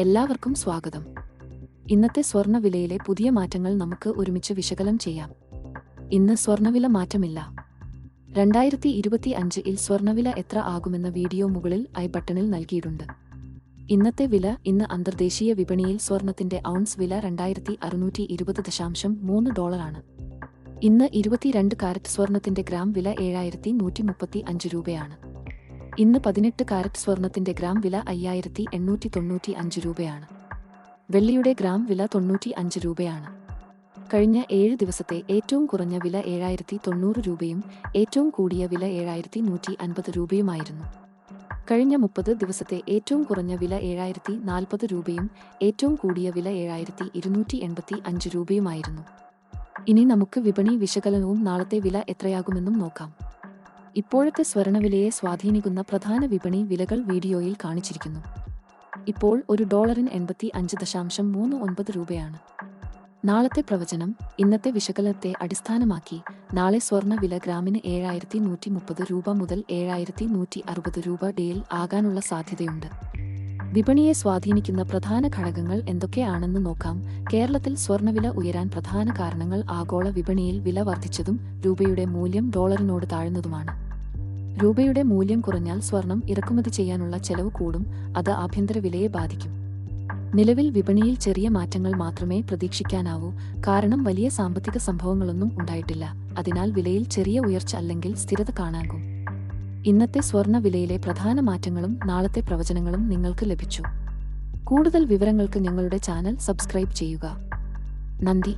എല്ലാവർക്കും സ്വാഗതം. ഇന്നത്തെ സ്വർണവിലയിലെ പുതിയ മാറ്റങ്ങൾ നമുക്ക് ഒരുമിച്ച് വിശകലനം ചെയ്യാം. ഇന്ന് സ്വർണവില മാറ്റമില്ല. രണ്ടായിരത്തി ഇരുപത്തി അഞ്ചിൽ സ്വർണവില എത്ര ആകുമെന്ന വീഡിയോ മുകളിൽ ഐ ബട്ടണിൽ നൽകിയിട്ടുണ്ട്. ഇന്നത്തെ വില ഇന്ന് അന്തർദേശീയ വിപണിയിൽ സ്വർണത്തിന്റെ ഔൺസ് വില രണ്ടായിരത്തി അറുന്നൂറ്റി ഇരുപത് ദശാംശം മൂന്ന് ഡോളറാണ്. ഇന്ന് ഇരുപത്തിരണ്ട് കാരറ്റ് സ്വർണത്തിന്റെ ഗ്രാം വില ഏഴായിരത്തി നൂറ്റി മുപ്പത്തി അഞ്ച് രൂപയാണ്. ഇന്ന് പതിനെട്ട് കാരറ്റ് സ്വർണത്തിന്റെ ഗ്രാം വില അയ്യായിരത്തി എണ്ണൂറ്റി തൊണ്ണൂറ്റി അഞ്ച് രൂപയാണ്. വെള്ളിയുടെ ഗ്രാം വില തൊണ്ണൂറ്റി അഞ്ച് രൂപയാണ്. കഴിഞ്ഞ ഏഴ് ദിവസത്തെ ഏറ്റവും കുറഞ്ഞ വില ഏഴായിരത്തി തൊണ്ണൂറ് രൂപയും ഏറ്റവും കൂടിയ വില ഏഴായിരത്തി നൂറ്റി അൻപത് രൂപയുമായിരുന്നു. കഴിഞ്ഞ മുപ്പത് ദിവസത്തെ ഏറ്റവും കുറഞ്ഞ വില ഏഴായിരത്തി നാൽപ്പത് രൂപയും ഏറ്റവും കൂടിയ വില ഏഴായിരത്തി ഇരുന്നൂറ്റി എൺപത്തി അഞ്ച് രൂപയുമായിരുന്നു. ഇനി നമുക്ക് വിപണി വിശകലനവും നാളത്തെ വില എത്രയാകുമെന്നും നോക്കാം. ഇപ്പോഴത്തെ സ്വർണവിലയെ സ്വാധീനിക്കുന്ന പ്രധാന വിപണി വിലകൾ വീഡിയോയിൽ കാണിച്ചിരിക്കുന്നു. ഇപ്പോൾ ഒരു ഡോളറിന് എൺപത്തി അഞ്ച് ദശാംശം മൂന്ന് ഒൻപത് രൂപയാണ്. നാളത്തെ പ്രവചനം ഇന്നത്തെ വിശകലനത്തെ അടിസ്ഥാനമാക്കി നാളെ സ്വർണ വില ഗ്രാമിന് ഏഴായിരത്തി നൂറ്റി മുപ്പത് രൂപ മുതൽ ഏഴായിരത്തി നൂറ്റി അറുപത് രൂപ ഡേയിൽ ആകാനുള്ള സാധ്യതയുണ്ട്. വിപണിയെ സ്വാധീനിക്കുന്ന പ്രധാന ഘടകങ്ങൾ എന്തൊക്കെയാണെന്ന് നോക്കാം. കേരളത്തിൽ സ്വർണവില ഉയരാൻ പ്രധാന കാരണങ്ങൾ ആഗോള വിപണിയിൽ വില വർദ്ധിച്ചതും രൂപയുടെ മൂല്യം ഡോളറിനോട് താഴ്ന്നതുമാണ്. രൂപയുടെ മൂല്യം കുറഞ്ഞാൽ സ്വർണം ഇറക്കുമതി ചെയ്യാനുള്ള ചെലവ് കൂടും അത് ആഭ്യന്തര വിലയെ ബാധിക്കും. നിലവിൽ വിപണിയിൽ ചെറിയ മാറ്റങ്ങൾ മാത്രമേ പ്രതീക്ഷിക്കാനാവൂ. കാരണം വലിയ സാമ്പത്തിക സംഭവങ്ങളൊന്നും ഉണ്ടായിട്ടില്ല. അതിനാൽ വിലയിൽ ചെറിയ ഉയർച്ച അല്ലെങ്കിൽ സ്ഥിരത കാണാകും. ഇന്നത്തെ സ്വർണ വിലയിലെ പ്രധാന മാറ്റങ്ങളും നാളത്തെ പ്രവചനങ്ങളും നിങ്ങൾക്ക് ലഭിച്ചു. കൂടുതൽ വിവരങ്ങൾക്ക് ഞങ്ങളുടെ ചാനൽ സബ്സ്ക്രൈബ് ചെയ്യുക. നന്ദി.